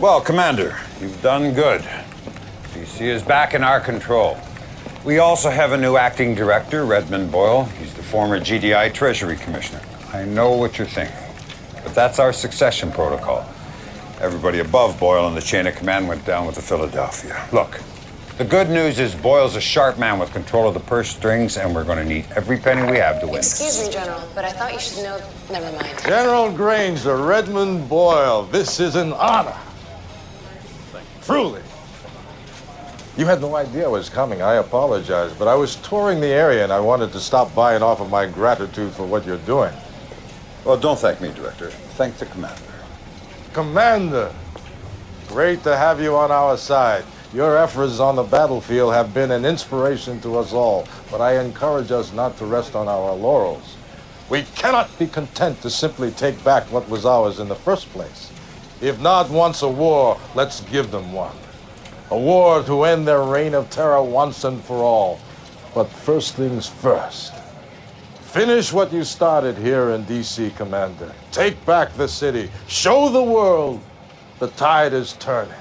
Well, Commander, you've done good. DC is back in our control. We also have a new acting director, Redmond Boyle. He's the former GDI Treasury Commissioner. I know what you're thinking, but that's our succession protocol. Everybody above Boyle in the chain of command went down with the Philadelphia. Look, the good news is Boyle's a sharp man with control of the purse strings, and we're going to need every penny we have to win. Excuse me, General, but I thought you should know. Never mind. General Granger, Redmond Boyle, this is an honor. Truly. You had no idea I was coming. I apologize, but I was touring the area and I wanted to stop by and offer my gratitude for what you're doing. Well, don't thank me, Director. Thank the Commander. Commander, great to have you on our side. Your efforts on the battlefield have been an inspiration to us all, but I encourage us not to rest on our laurels. We cannot be content to simply take back what was ours in the first place. If not once a war, let's give them one. A war to end their reign of terror once and for all. But first things first. Finish what you started here in D.C., Commander. Take back the city. Show the world the tide is turning.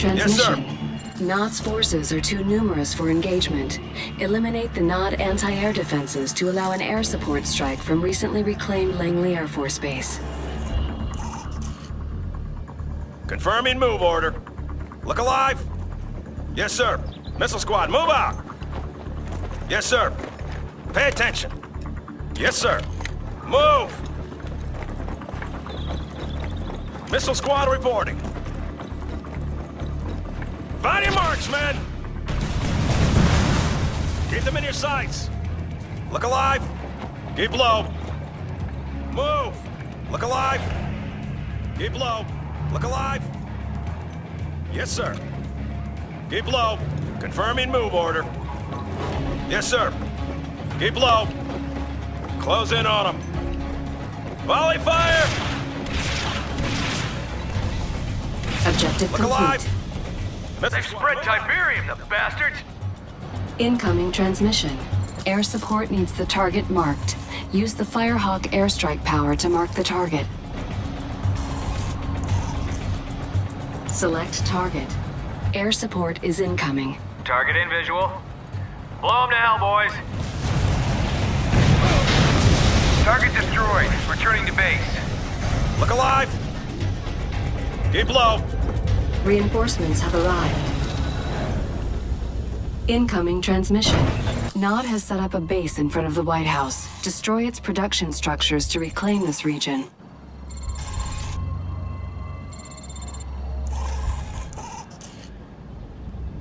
Commander. Incoming Yes, sir. transmission. Nod's forces are too numerous for engagement. Eliminate the Nod anti-air defenses to allow an air support strike from recently reclaimed Langley Air Force Base. Confirming move order. Look alive. Yes, sir. Missile squad, move out. Yes, sir. Pay attention. Yes, sir. Move. Missile squad reporting. Your marks, men. Keep them in your sights. Look alive. Keep low. Move. Look alive. Keep low. Look alive. Yes, sir. Keep low. Confirming move order. Yes, sir. Keep low. Close in on them. Volley fire! Objective Look alive! Complete. They've spread Tiberium, the bastards! Incoming transmission. Air support needs the target marked. Use the Firehawk airstrike power to mark the target. Select target. Air support is incoming. Target in visual. Blow them to hell, boys. Target destroyed. Returning to base. Look alive! Keep low. Reinforcements have arrived. Incoming transmission. Nod has set up a base in front of the White House. Destroy its production structures to reclaim this region.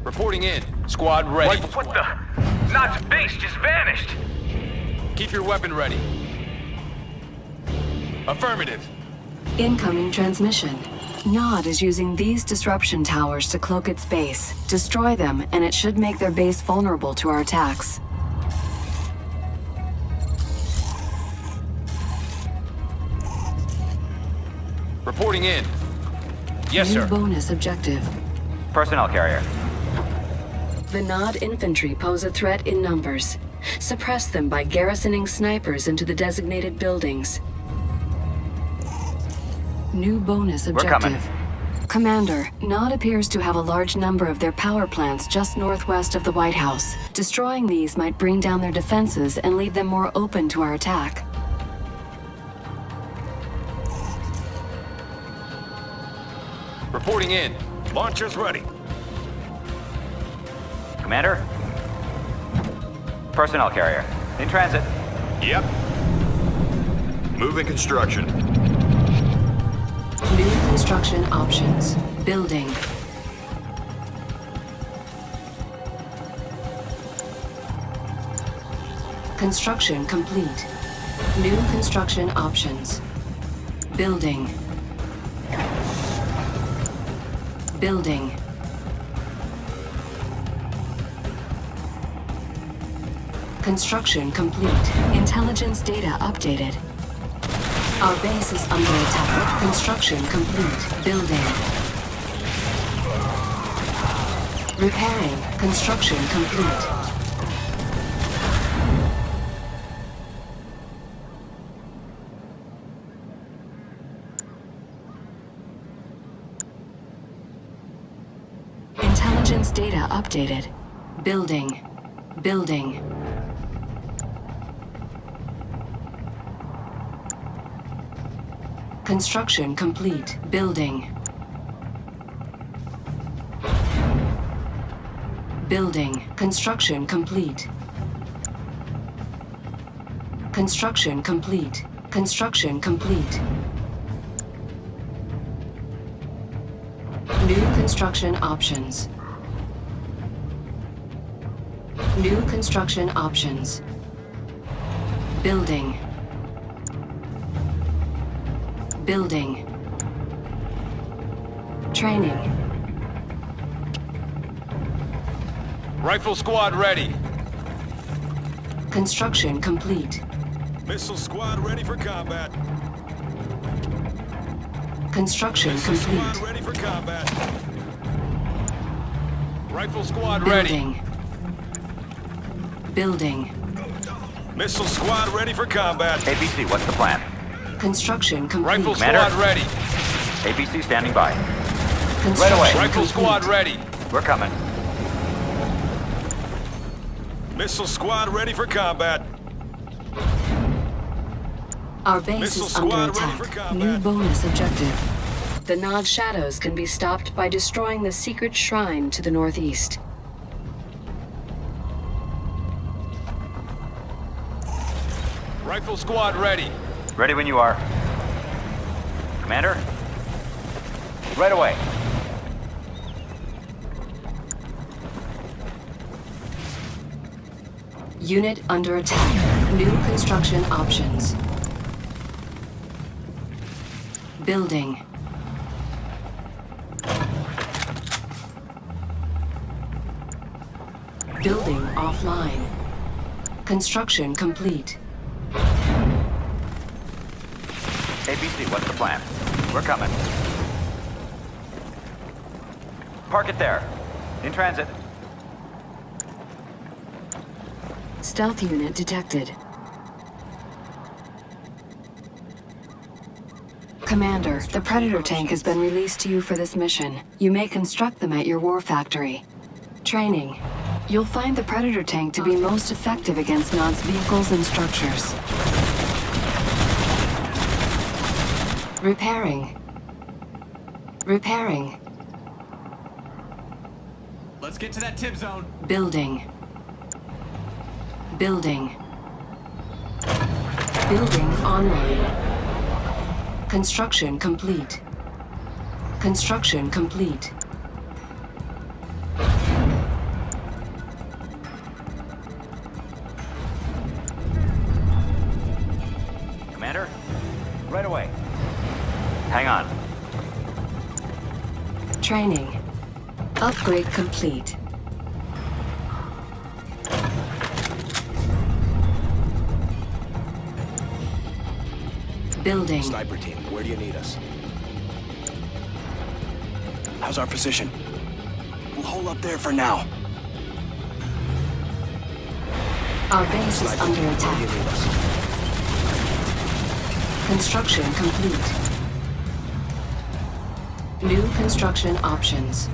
Reporting in. Squad ready. What the? Nod's base just vanished. Keep your weapon ready. Affirmative. Incoming transmission. Nod is using these disruption towers to cloak its base. Destroy them, and it should make their base vulnerable to our attacks. Reporting in. Yes, New sir. bonus objective. Personnel carrier. The Nod infantry pose a threat in numbers. Suppress them by garrisoning snipers into the designated buildings. New bonus objective. coming. Commander, Nod appears to have a large number of their power plants just northwest of the White House. Destroying these might bring down their defenses and leave them more open to our attack. Reporting in. Launchers ready. Commander? Personnel carrier. In transit. Yep. Moving construction. New construction options. Building. Construction complete. New construction options. Building. Building. Construction complete. Intelligence data updated. Our base is under attack. Construction complete. Building. Repairing. Construction complete. Intelligence data updated. Building. Building. Construction complete. Building. Building. Construction complete. Construction complete. Construction complete. New construction options. New construction options. Building. Building. Training. Rifle squad ready. Construction complete. Missile squad ready for combat. Construction Missile squad complete. ready for combat. Rifle squad ready. Building. Building. Missile squad ready for combat. ABC, what's the plan? Construction complete. Rifle Commander? squad ready. ABC standing by. Construction away. Rifle complete. squad ready. We're coming. Missile squad ready for combat. Our base Missile is under squad ready for attack. New bonus objective. The Nod Shadows can be stopped by destroying the secret shrine to the northeast. Rifle squad ready. Ready when you are. Commander? Right away. Unit under attack. New construction options. Building. Building offline. Construction complete. ABC, what's the plan? We're coming. Park it there. In transit. Stealth unit detected. Commander, the Predator tank has been released to you for this mission. You may construct them at your war factory. Training. You'll find the Predator tank to be most effective against Nod's vehicles and structures. Repairing. Repairing. Let's get to that tip zone. Building. Building. Building online. Construction complete. Construction complete. Upgrade complete. Building. Sniper team, where do you need us? How's our position? We'll hold up there for now. Our base is under team, where do you attack. Construction complete. New construction options.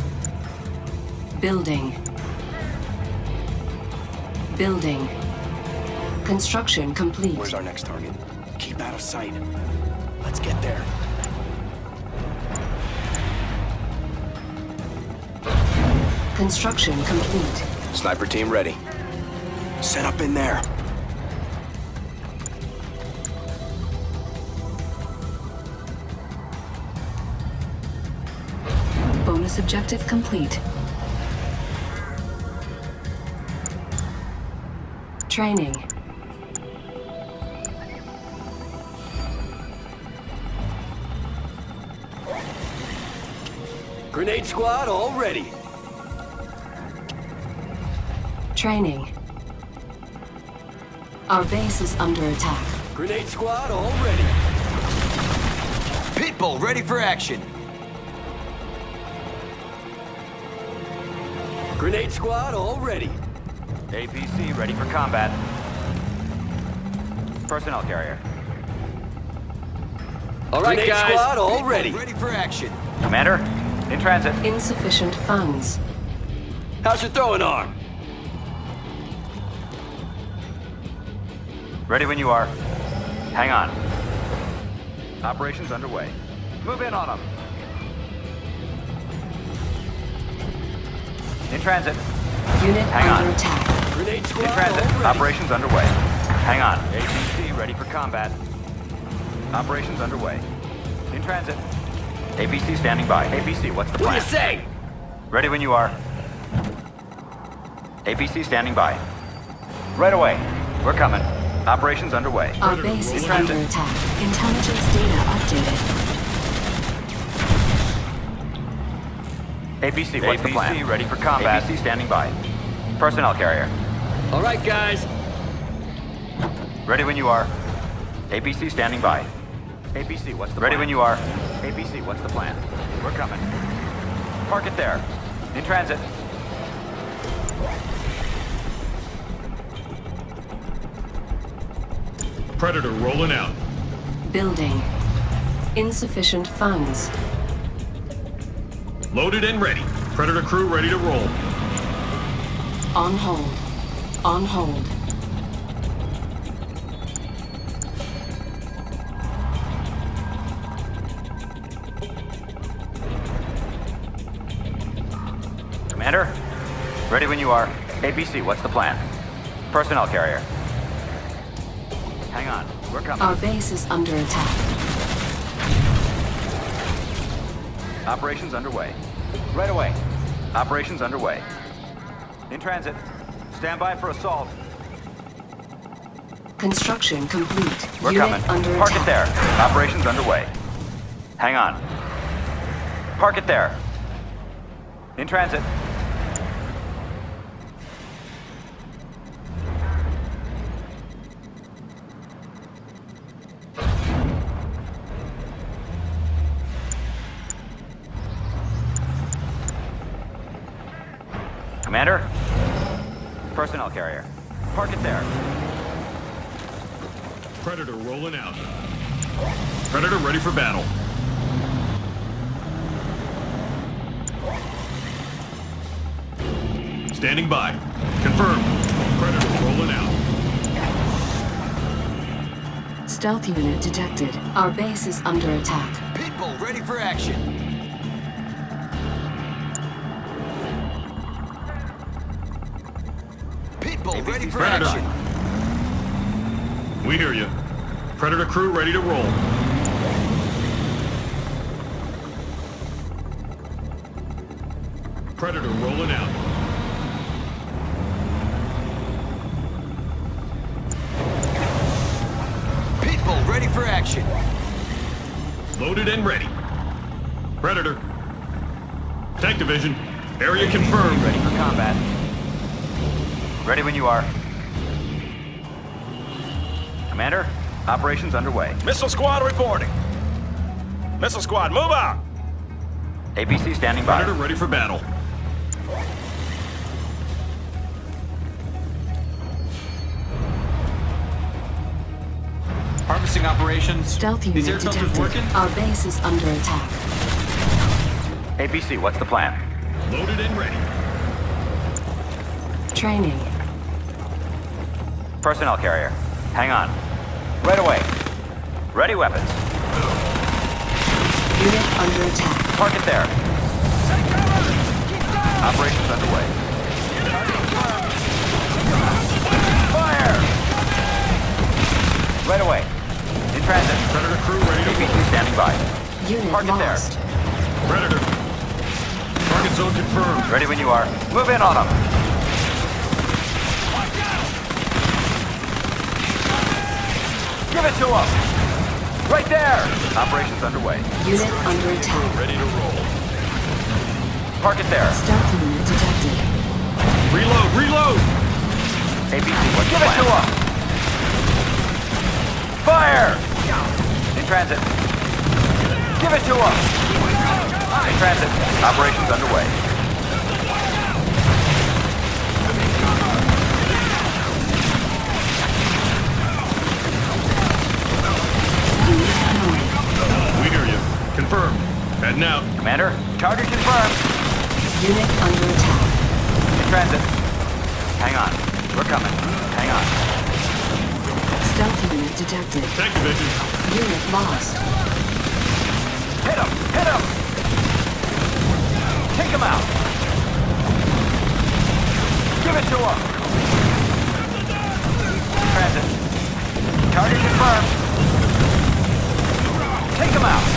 Building. Building. Construction complete. Where's our next target? Keep out of sight. Let's get there. Construction complete. Sniper team ready. Set up in there. Bonus objective complete. Training. Grenade squad all ready. Training. Our base is under attack. Grenade squad all ready. Pitbull, ready for action. Grenade squad, all ready. APC ready for combat. Personnel carrier. All right, Grenade guys. squad, all ready. Ready for action. Commander, in transit. Insufficient funds. How's your throwing arm? Ready when you are. Hang on. Operations underway. Move in on them. In transit. Unit Hang under on. attack. Grenade In transit. Operations underway. Hang on. APC ready for combat. Operations underway. In transit. APC standing by. APC, what's the plan? What do you say? Ready when you are. APC standing by. Right away. We're coming. Operations underway. Our base is In under attack. Intelligence data updated. APC, what's the plan? APC ready for combat. APC standing by. Personnel carrier. All right, guys. Ready when you are. APC standing by. APC, what's the Ready when you are. APC, what's the plan? We're coming. Park it there. In transit. Predator rolling out. Building. Insufficient funds. Loaded and ready. Predator crew ready to roll. On hold. On hold. Commander? Ready when you are. ABC, what's the plan? Personnel carrier. Hang on. We're coming. Our base is under attack. Operations underway. Right away. Operations underway. In transit. Stand by for assault. Construction complete. We're Unit coming. under Park attack. it there. Operations underway. Hang on. Park it there. In transit. Commander? Personnel carrier. Park it there. Predator rolling out. Predator ready for battle. Standing by. Confirmed. Predator rolling out. Stealth unit detected. Our base is under attack. Pitbull, ready for action. Ready for Predator. action. We hear you. Predator crew ready to roll. Predator rolling out. Pitbull, ready for action. Loaded and ready. Predator. Tank division. Area confirmed. Ready for combat. Ready when you are. Commander, operations underway. Missile squad reporting. Missile squad, move out. ABC standing by. Predator ready for battle. Harvesting operations. Stealth These unit air detected. working? Our base is under attack. ABC, what's the plan? Loaded and ready. Training. Personnel carrier. Hang on. Right away. Ready weapons. Unit under attack. Park it there. Operations underway. Fire! Right away. In transit. Predator crew ready to roll. APC standing by. Unit Park it there. lost. Predator. Target zone confirmed. Ready when you are. Move in on them. Give it to them. Right there. Operations underway. Unit under attack. Ready to roll. Park it there. Stealth unit detected. Reload, reload. APC, what's Give it to them. Fire! In transit. Give it to him! In transit. Operations underway. Confirmed. Heading out. Commander, target confirmed. Unit under attack. In transit. Hang on. We're coming. Hang on. Stealth unit detected. Tank division. Unit lost. Hit him! Hit him! Take him out! Give it to him! Transit. Target confirmed. Take him out!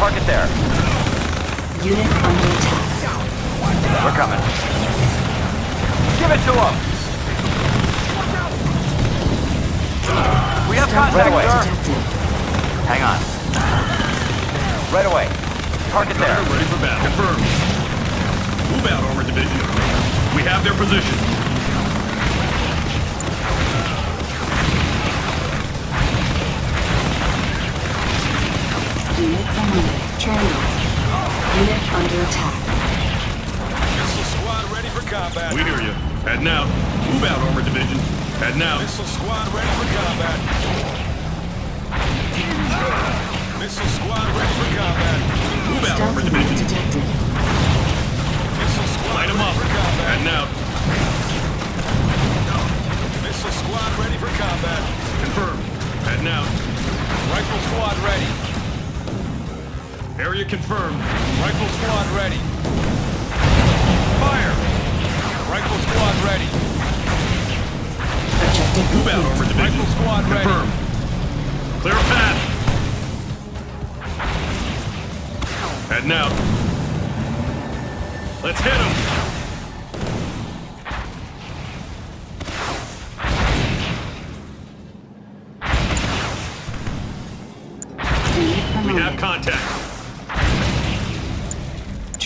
Park it there. Unit under attack. We're coming. Give it to him! We have Stealth contact, unit sir! detected. Hang on. Right away. Park it there. Ready for battle. Confirmed. Move out, Armor Division. We have their position. Unit promoted. Unit under attack. Missile squad ready for combat. We hear you. Heading out. Move out, Armor Division. Heading now. Missile squad ready for combat. Missile squad ready for combat. Move out, Armor Division. detected. Missile squad Light 'em ready up. for combat. Heading out. Missile squad ready for combat. Confirmed. Heading now. Rifle squad ready. Area confirmed. Rifle squad ready. Fire! Rifle squad ready. Objective Move out, Armor. Division. Rifle squad ready. Confirmed. Clear a path. Heading out. Let's hit them.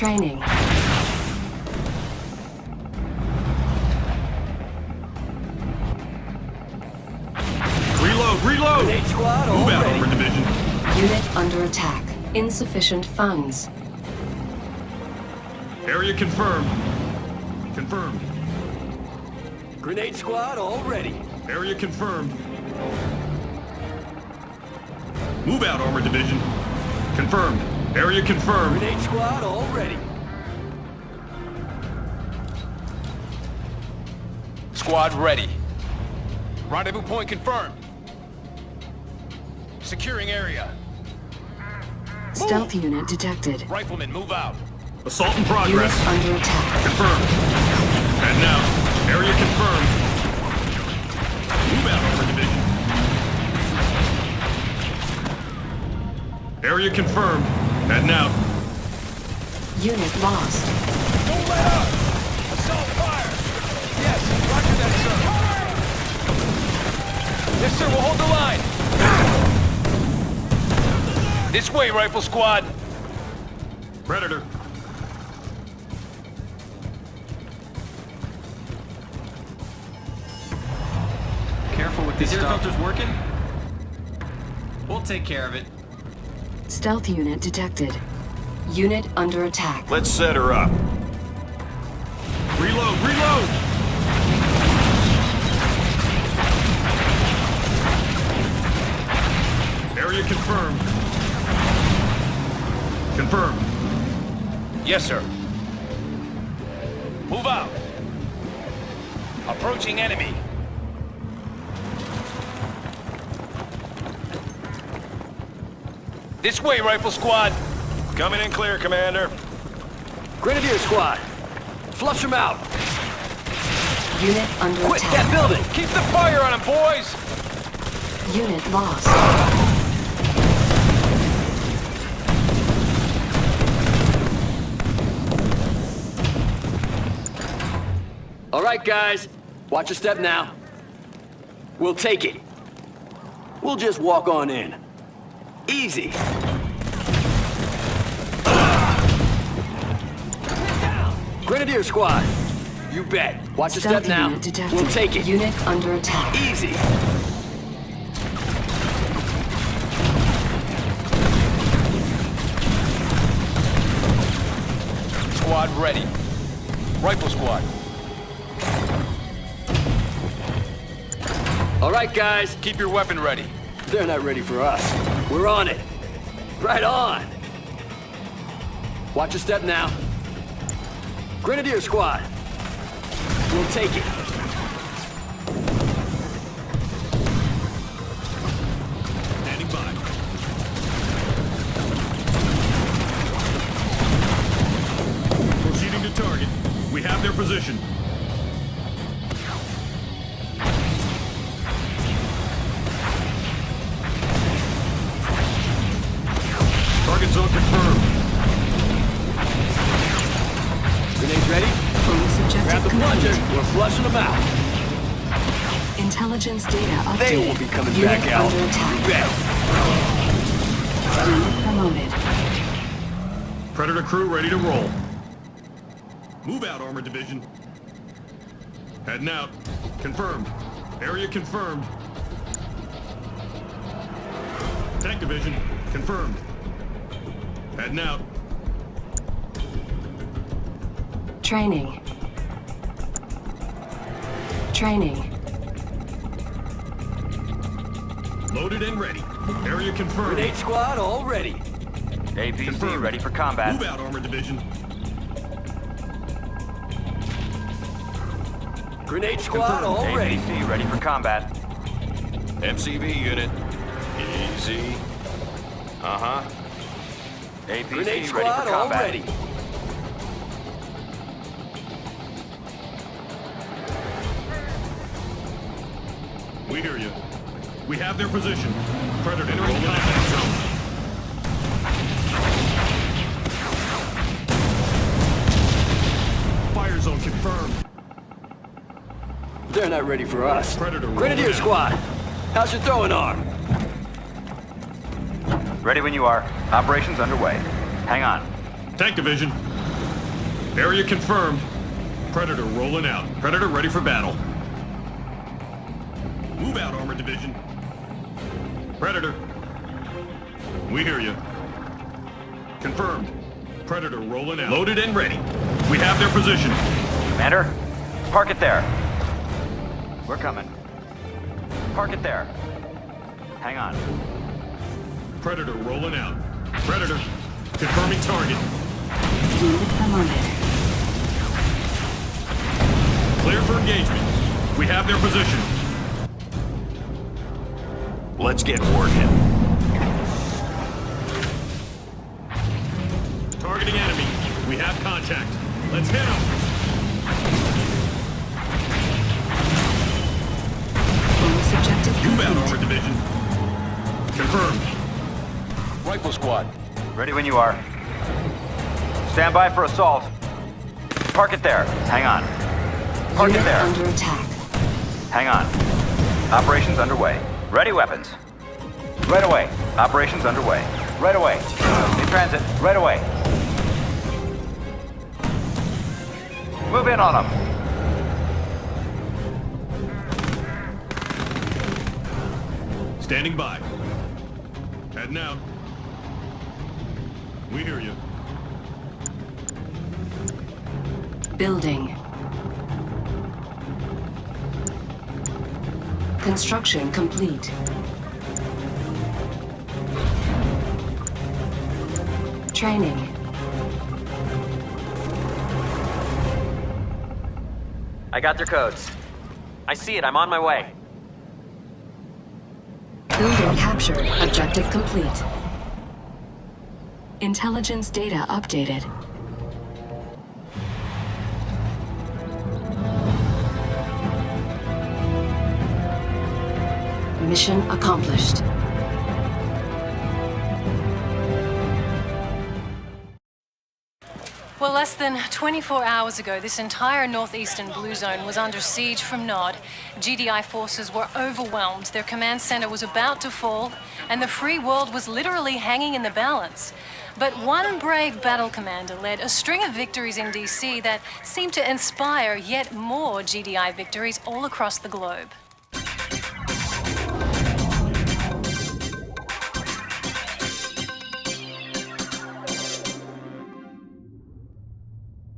Training. Reload, reload. squad Move out, Armor Division. Unit under attack. Insufficient funds. Area confirmed. Confirmed. Grenade squad all ready. Area confirmed. Move out, Armor Division. Confirmed. Area confirmed. Grenade squad all ready. Squad ready. Rendezvous point confirmed. Securing area. Stealth unit detected. Riflemen, move out. Assault in Unit progress. under attack. Confirmed. And now, area confirmed. Move out, Armor Division. Area confirmed. And now, Unit lost. Don't let up! Assault fire! Yes, roger that, sir. Yes, sir, we'll hold the line. This way, Rifle Squad. Predator. Careful with this These air filters working? We'll take care of it. Stealth unit detected. Unit under attack. Let's set her up. Reload, reload! Area confirmed. Confirmed. Yes, sir. Move out. Approaching enemy. This way, Rifle Squad. Coming in clear, Commander. Grenadier squad. Flush them out. Unit under Quit that building. Keep the fire on them, boys. Unit lost. All right, guys. Watch your step now. We'll take it. We'll just walk on in. Easy. Grenadier squad. You bet. Watch your step now. We'll take it. Unit under attack. Easy. Squad ready. Rifle squad. All right, guys. Keep your weapon ready. They're not ready for us. We're on it. Right on. Watch your step now. Grenadier squad. We'll take it. Intelligence data updated. They won't be coming Unit back out. under attack. Bet. Unit promoted. Predator crew ready to roll. Move out, Armor Division. Heading out. Confirmed. Area confirmed. Tank Division. Confirmed. Heading out. Training. Training. Loaded and ready. Area confirmed. Grenade squad all ready. APC Confirmed. ready for combat. Move out, Armor Division. Grenade squad all ready. APC ready for combat. MCV unit. Easy. Uh-huh. APC Grenade ready squad for all combat. ready. We have their position. Predator entering combat zone. Fire zone confirmed. They're not ready for us. Predator Grenadier out. squad. How's your throwing arm? Ready when you are. Operations underway. Hang on. Tank Division. Area confirmed. Predator rolling out. Predator ready for battle. Move out, Armor Division. Predator. We hear you. Confirmed. Predator rolling out. Loaded and ready. We have their position. Commander, park it there. We're coming. Park it there. Hang on. Predator rolling out. Predator. Confirming target. Unit promoted. Clear for engagement. We have their position. Let's get working. Targeting enemy. We have contact. Let's hit him. Bonus objective Move out, complete. Armor Division. Confirmed. Rifle squad. Ready when you are. Stand by for assault. Park it there. Hang on. Park it there. under attack. Hang on. Operations underway. Ready weapons. Right away. Operations underway. Right away. In transit. Right away. Move in on them. Standing by. Heading out. We hear you. Building. Construction complete. Training. I got their codes. I see it. I'm on my way. Building captured. Objective complete. Intelligence data updated. Mission accomplished. Well, less than 24 hours ago, this entire northeastern blue zone was under siege from Nod. GDI forces were overwhelmed, their command center was about to fall, and the free world was literally hanging in the balance. But one brave battle commander led a string of victories in DC that seemed to inspire yet more GDI victories all across the globe.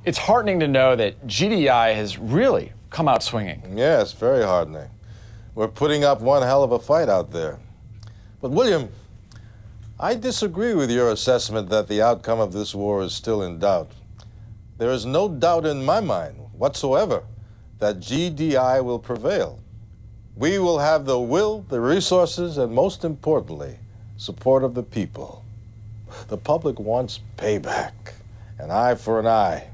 It's heartening to know that GDI has really come out swinging. Yes, very heartening. We're putting up one hell of a fight out there. But, William, I disagree with your assessment that the outcome of this war is still in doubt. There is no doubt in my mind whatsoever that GDI will prevail. We will have the will, the resources, and most importantly, support of the people. The public wants payback, an eye for an eye,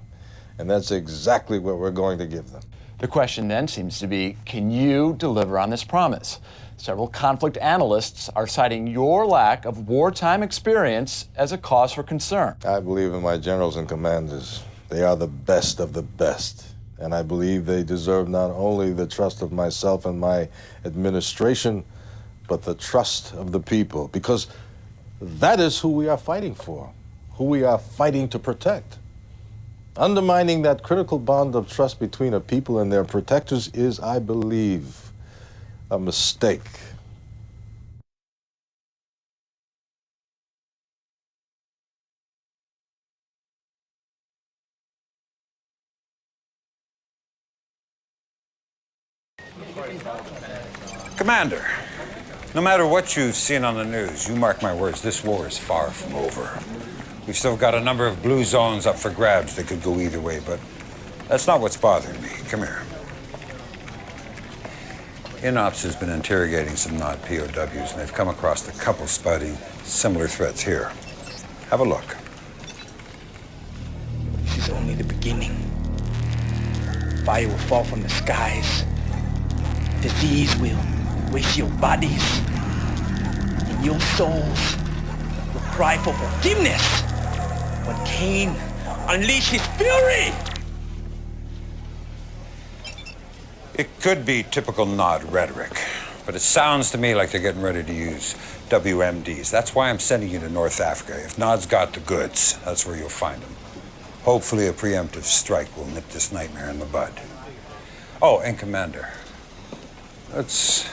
and that's exactly what we're going to give them. The question then seems to be can you deliver on this promise? Several conflict analysts are citing your lack of wartime experience as a cause for concern. I believe in my generals and commanders. They are the best of the best. And I believe they deserve not only the trust of myself and my administration, but the trust of the people. Because that is who we are fighting for, who we are fighting to protect. Undermining that critical bond of trust between a people and their protectors is, I believe, a mistake. Commander, no matter what you've seen on the news, you mark my words, this war is far from over. We've still got a number of blue zones up for grabs that could go either way, but that's not what's bothering me. Come here. INOPS has been interrogating some Nod POWs, and they've come across a couple spouting similar threats here. Have a look. This is only the beginning. Fire will fall from the skies. Disease will waste your bodies. And your souls will cry for forgiveness when Cain unleashed his fury. It could be typical Nod rhetoric, but it sounds to me like they're getting ready to use WMDs. That's why I'm sending you to North Africa. If Nod's got the goods, that's where you'll find them. Hopefully, a preemptive strike will nip this nightmare in the bud. Oh, and Commander, let's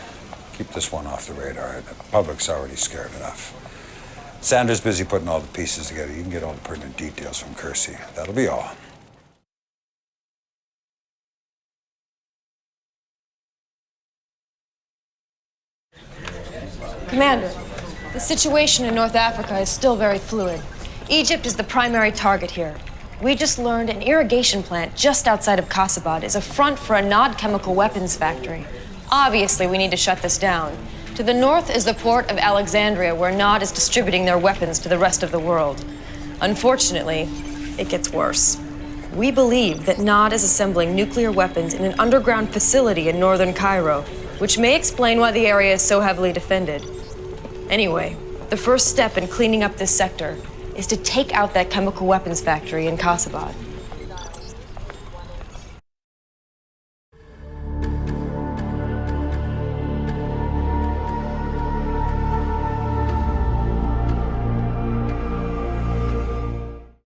keep this one off the radar. The public's already scared enough. Sanders busy putting all the pieces together. You can get all the pertinent details from Kersey. That'll be all. Commander, the situation in North Africa is still very fluid. Egypt is the primary target here. We just learned an irrigation plant just outside of Kasabad is a front for a Nod chemical weapons factory. Obviously, we need to shut this down. To the north is the port of Alexandria, where Nod is distributing their weapons to the rest of the world. Unfortunately, it gets worse. We believe that Nod is assembling nuclear weapons in an underground facility in northern Cairo, which may explain why the area is so heavily defended. Anyway, the first step in cleaning up this sector is to take out that chemical weapons factory in Kasabad.